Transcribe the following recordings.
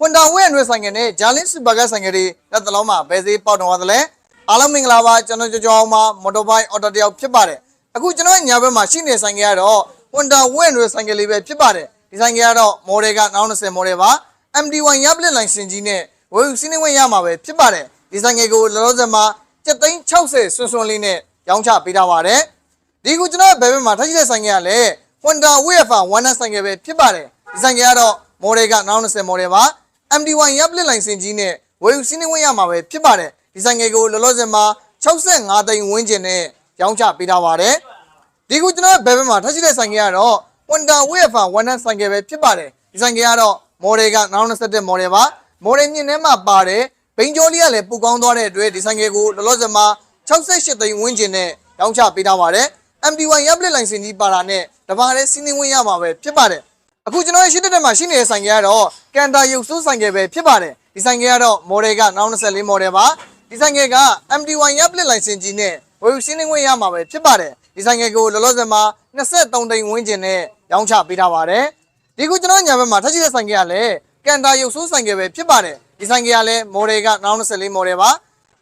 ဟွန်ဒါဝဲအနွေဆိုင်ငယ်နဲ့ဂျာလင်းစူပါကတ်ဆိုင်ငယ်တွေလက်တလုံးမှာဘယ်စေးပေါက်တော်သွားသလဲအားလုံးမင်္ဂလာပါကျွန်တော်ကြောကြောအောင်မှာမော်တော်ဘိုက်အော်တိုတယောက်ဖြစ်ပါတယ်အခုကျွန်တော်ရဲ့ညာဘက်မှာရှိနေဆိုင်ငယ်ကတော့ဟွန်ဒါဝဲအနွေဆိုင်ငယ်လေးပဲဖြစ်ပါတယ်ဒီဆိုင်ငယ်ကတော့မော်ဒယ်က90မော်ဒယ်ပါ MD1 ရပ်ပလစ်လိုင်စင်ကြီးနဲ့ဝယ်ယူစီးနှင်းဝင်ရမှာပဲဖြစ်ပါတယ်ဒီဆိုင်ငယ်ကိုလောလောဆယ်မှာ760ဆွန်းဆွန်းလေးနဲ့ရောင်းချပေးထားပါတယ်ဒီကူကျွန်တော်ရဲ့ဘယ်ဘက်မှာထားရှိတဲ့ဆိုင်ငယ်ကလည်း Honda Wayfa 1S ဆိုင်ငယ်ပဲဖြစ်ပါတယ်ဒီဆိုင်ငယ်ကတော့မော်ဒယ်က90မော်ဒယ်ပါ MD1 ရပ်ပလစ်လိုင်စင်ကြီးနဲ့ဝယ်ယူစီးနှင်းဝင်ရမှာပဲဖြစ်ပါတယ်ဒီဆိုင်ငယ်ကိုလောလောဆယ်မှာ65သိန်းဝန်းကျင်နဲ့ရောင်းချပေးထားပါတယ်ဒီကူကျွန်တော်ရဲ့ဘယ်ဘက်မှာထားရှိတဲ့ဆိုင်ငယ်ကတော့ Honda Wayfa 1S ဆိုင်ငယ်ပဲဖြစ်ပါတယ်ဒီဆိုင်ငယ်ကတော့မော်ဒယ်က2021မော်ဒယ်ပါမော်ဒယ်မြင့်ထဲမှာပါတယ်ဘိန်းကျော်လေးကလည်းပူကောင်းသွားတဲ့အတွက်ဒီဆိုင်ငယ်ကိုလောလောဆယ်မှာ68သိန်းဝန်းကျင်နဲ့ရောင်းချပေးထားပါတယ် MD1 ရပ်ပလစ်လိုင်စင်ကြီးပါတာနဲ့တပါးလေးစီးနှင်းဝင်ရမှာပဲဖြစ်ပါတယ် အခုကျွန်တော်ရဲ့ရှိတဲ့တက်မှာရှိနေတဲ့ဆိုင်ငယ်ကတော့ကန်တာရုပ်စိုးဆိုင်ငယ်ပဲဖြစ်ပါတယ်ဒီဆိုင်ငယ်ကတော့မော်ဒယ်က2024မော်ဒယ်ပါဒီဆိုင်ငယ်က MD1 ရပ်ပလစ်လိုင်စင်ကြီးနဲ့ဝယ်ယူစီးနှင်းဝင်ရမှာပဲဖြစ်ပါတယ်ဒီဆိုင်ငယ်ကိုလောလောဆယ်မှာ23သိန်းဝန်းကျင်နဲ့ရောင်းချပေးထားပါတယ်ဒီခုကျွန်တော်ညာဘက်မှာထပ်ရှိတဲ့ဆိုင်ကကလည်းကန်တာရုပ်ဆိုးဆိုင်ကပဲဖြစ်ပါတယ်ဒီဆိုင်ကကလည်းမော်ဒယ်က2024မော်ဒယ်ပါ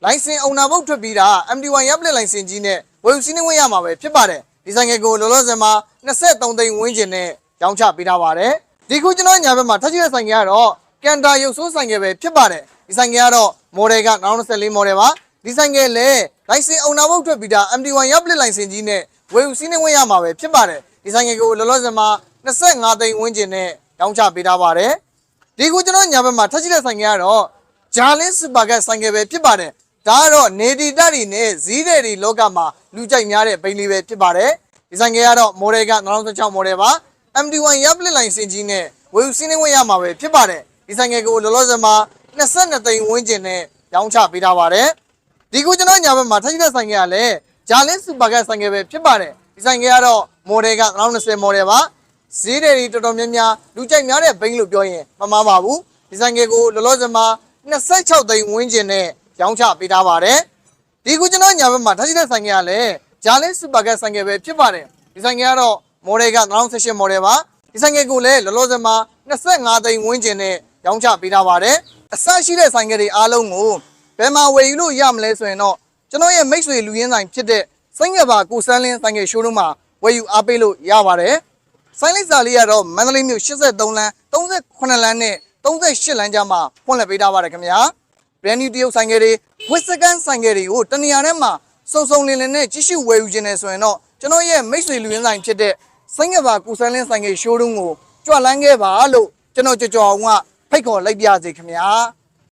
လိုင်စင်အုံနာဘုတ်ထွက်ပြီးတာ MD1 ရပ်ပလက်လိုင်စင်ကြီးနဲ့ဝယ်ယူစီးနှင်းဝင်ရမှာပဲဖြစ်ပါတယ်ဒီဆိုင်ကကိုလောလောဆယ်မှာ23သိန်းဝန်းကျင်နဲ့ ရောင်းချပေးထားပါတယ်ဒီခုကျွန်တော်ညာဘက်မှာထပ်ရှိတဲ့ဆိုင်ကကတော့ကန်တာရုပ်ဆိုးဆိုင်ကပဲဖြစ်ပါတယ်ဒီဆိုင်ကကတော့မော်ဒယ်က2024မော်ဒယ်ပါဒီဆိုင်ကလည်းလိုင်စင်အုံနာဘုတ်ထွက်ပြီးတာ MD1 ရပ်ပလက်လိုင်စင်ကြီးနဲ့ဝယ်ယူစီးနှင်းဝင်ရမှာပဲဖြစ်ပါတယ်ဒီဆိုင်ကကိုလောလောဆယ်မှာ25သိန်းဝန်းကျင်နဲ့ရောင်းချပေးထားပါတယ်ဒီခုကျွန်တော်ညာဘက်မှာထပ်ရှိတဲ့ဆိုင်ကကတော့ဂျာလင်းစူပါကတ်ဆိုင်ကပဲဖြစ်ပါတယ်ဒါကတော့နေဒီတက်ရီနဲ့ဇီးတဲ့ရီလောကမှာလူကြိုက်များတဲ့ဘိန်းလေးပဲဖြစ်ပါတယ်ဒီဆိုင်ကကတော့မော်ဒယ်က2016မော်ဒယ်ပါ MD1 ရပ်ပလစ်လိုင်စင်ကြီးနဲ့ဝယ်ယူစီးနှင်းဝင်ရမှာပဲဖြစ်ပါတယ်ဒီဆိုင်ကကိုလောလောဆယ်မှာ22သိန်းဝန်းကျင်နဲ့ရောင်းချပေးထားပါတယ်ဒီခုကျွန်တော်ညာဘက်မှာထပ်ရှိတဲ့ဆိုင်ကကလည်းဂျာလင်းစူပါကတ်ဆိုင်ကပဲဖြစ်ပါတယ်ဒီဆိုင်ကကတော့မော်ဒယ်က2020မော်ဒယ်ပါဈေးတယ်တွေတော်တော်များများလူကြိုက်များတဲ့ဘိန်းလို့ပြောရင်မမှားပါဘူးဒီဆိုင်ကယ်ကိုလောလောဆယ်မှာ26သိန်းဝန်းကျင်နဲ့ရောင်းချပေးထားပါတယ်ဒီခုကျွန်တော်ညာဘက်မှာထားရှိတဲ့ဆိုင်ကယ်ကလည်းဂျာလင်းစူပါကတ်ဆိုင်ကယ်ပဲဖြစ်ပါတယ်ဒီဆိုင်ကယ်ကတော့ မော်ဒယ်က2018မော်ဒယ်ပါဒီဆိုင်ကယ်ကိုလည်းလောလောဆယ်မှာ25သိန်းဝန်းကျင်နဲ့ရောင်းချပေးထားပါတယ်အစရှိတဲ့ဆိုင်ကယ်တွေအားလုံးကိုဘယ်မှာဝယ်ယူလို့ရမလဲဆိုရင်တော့ကျွန်တော်ရဲ့မိတ်ဆွေလူရင်းဆိုင်ဖြစ်တဲ့စိတ်ငယ်ပါကိုစန်းလင်းဆိုင်ကယ်ရှိုးလုံးမှာဝယ်ယူအားပေးလို့ရပါတယ်ဆိုင်းလိုက်စာလေးကတော့မန္တလေးမြို့83လမ်း38လမ်းနဲ့38လမ်းကြားမှာဖွင့်လှစ်ပေးထားပါတယ်ခင်ဗျာ brand new တရုတ်ဆိုင်ကယ်တွေဝစ်စကန်ဆိုင်ကယ်တွေကိုတနေရာထဲမှာစုံစုံလင်လင်နဲ့ကြည့်ရှုဝယ်ယူခြင်းနဲ့ဆိုရင်တော့ကျွန်တော်ရဲ့မိတ်ဆွေလူရင်းဆိုင်ဖြစ်တဲ့ စိတ်ငယ်ပါကူဆန်းလင်းဆိုင်ကယ်ရှိုးရုံးကိုကြွလန်းခဲ့ပါလို့ကျွန်တော်ကြော်ကြော်အောင်ကဖိတ်ခေါ်လိုက်ပြစေခင်ဗျာ